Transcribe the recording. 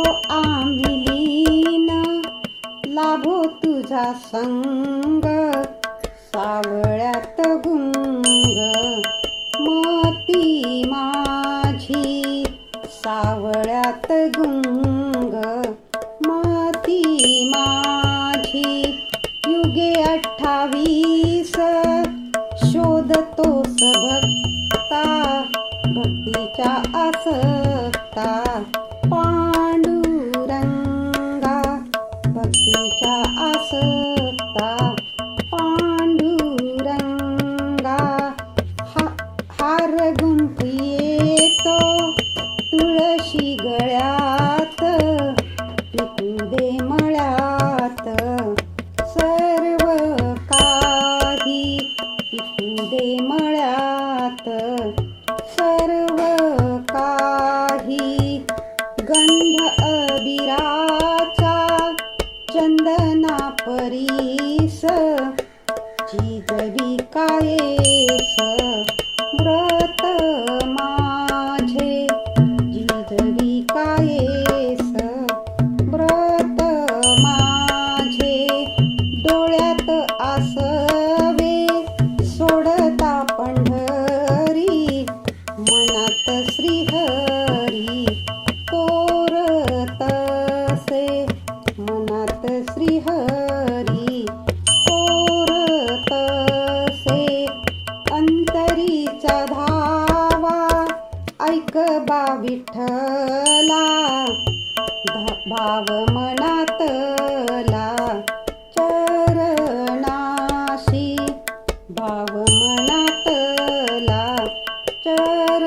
होतो आम्ही लीन लाभो तुझा संग. सावळ्यात गुंग मती माझी. सावळ्यात गुंग माती माझी. युगे अठ्ठावीस शोधतो भक्ता भक्तीच्या आसक्ता. दे मळ्यात सर्व काही. गंध अबिराचा चंदना परीस. जिजवी कायेस कोरतसे मनात श्रीहरी कोरतसे अंतरीचा धावा ऐक बा विठ्ठला ध- भाव मनातला चरणाशी भाव मनातला चर